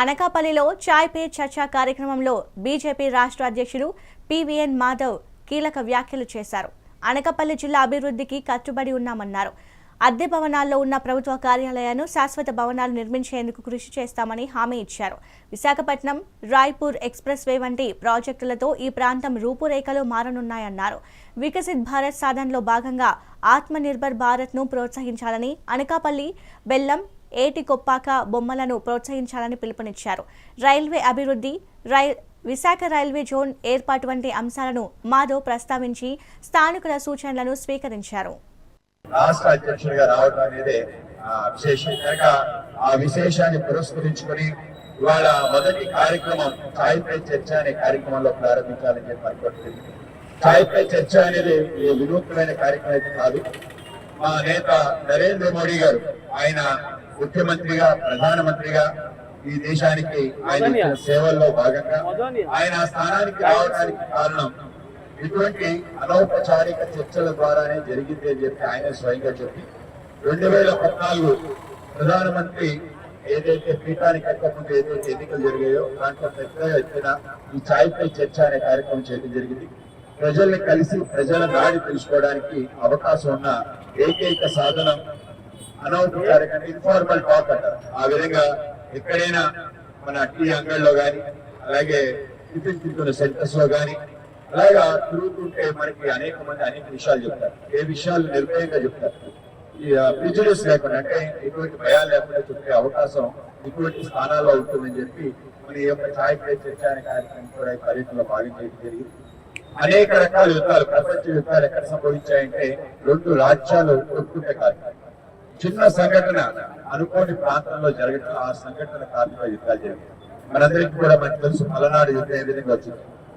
అనకాపల్లిలో చాయ్ పే చర్చా కార్యక్రమంలో బీజేపీ రాష్ట్ర అధ్యక్షుడు పివిఎన్ మాధవ్ కీలక వ్యాఖ్యలు చేశారు. అనకాపల్లి జిల్లా అభివృద్ధికి కట్టుబడి ఉన్నామన్నారు. అద్దె భవనాల్లో ఉన్న ప్రభుత్వ కార్యాలయాలను శాశ్వత భవనాలు నిర్మించేందుకు కృషి చేస్తామని హామీ ఇచ్చారు. విశాఖపట్నం రాయ్పూర్ ఎక్స్ప్రెస్ వే వంటి ప్రాజెక్టులతో ఈ ప్రాంతం రూపురేఖలు మారనున్నాయన్నారు. వికసిత్ భారత్ సాధనలో భాగంగా ఆత్మనిర్భర్ భారత్ను ప్రోత్సహించాలని అనకాపల్లి బెల్లం ఏటి కొప్పాక బొమ్మలను ప్రోత్సహించాలని పిలుపునిచ్చారు. రైల్వే అభివృద్ధి రైల్ విశాఖ రైల్వే జోన్ ఏర్పాటు వంటి అంశాలను మాధవ్ ప్రస్తావించి స్థానికుల సూచనలను స్వీకరించారు. రాష్ట్ర అధ్యక్షుడిగా రావడం అనేది ఆ, విశేషం. ఆ విశేషాన్ని పురస్కరించుకొని ఇవాళ మొదటి కార్యక్రమం ఛాయ్ పై చర్చ అనే కార్యక్రమంలో ప్రారంభించాలని చెప్పి అనుకుంటుంది ఛాయ్ పై చర్చ అనేది వినూత్నమైన కార్యక్రమం అయితే కాదు. మా నేత నరేంద్ర మోడీ గారు ఆయన ముఖ్యమంత్రిగా ప్రధానమంత్రిగా ఈ దేశానికి ఆయన సేవల్లో భాగంగా ఆయన ఆ స్థానానికి రావడానికి కారణం ఇటువంటి అనౌపచారిక చర్చల ద్వారానే జరిగింది అని చెప్పి ఆయన స్వయంగా చెప్పి రెండు వేల పద్నాలుగు ప్రధానమంత్రి ఏదైతే పీఠానికి ఎక్కకుండా ఏదైతే ఎన్నికలు జరిగాయో దాంట్లో పెద్ద ఎత్తున ఈ ఛాయ్ పై చర్చ అనే కార్యక్రమం చేయడం జరిగింది. ప్రజల్ని కలిసి ప్రజల నాడి తెలుసుకోవడానికి అవకాశం ఉన్న ఏకైక సాధనం అనౌపచారిక ఇన్ఫార్మల్ టాక్ అంటారు. ఆ విధంగా ఎక్కడైనా మన టీ అంగడిలో గాని అలాగే టిఫిన్ తింటున్న సెంటర్స్లో గాని అలాగా తిరుగుతుంటే మనకి అనేక మంది అనేక విషయాలు చెప్తారు. ఏ విషయాలు నిర్భయంగా చెప్తారు. ఈ ప్రిజుడిస్ లేకుండా అంటే ఎటువంటి భయాలు లేకుండా చెప్పే అవకాశం ఇటువంటి స్థానాల్లో ఉంటుందని చెప్పి మన ఈ యొక్క ఛాయ్ పే చర్చ అనే కార్యక్రమం కూడా ఈ పర్యటనలో భాగం జరిగింది. అనేక రకాల యుద్ధాలు ప్రపంచ యుద్ధాలు ఎక్కడ సంభవించాయంటే రెండు రాజ్యాలు కొట్టుకుంటే కాదు. చిన్న సంఘటన అనుకోని ప్రాంతంలో జరగటం ఆ సంఘటన కారణంగా యుద్ధాలు జరిగాయి. మనందరికీ కూడా మనకు తెలుసు మలనాడు యుద్ధం ఏ విధంగా వచ్చింది.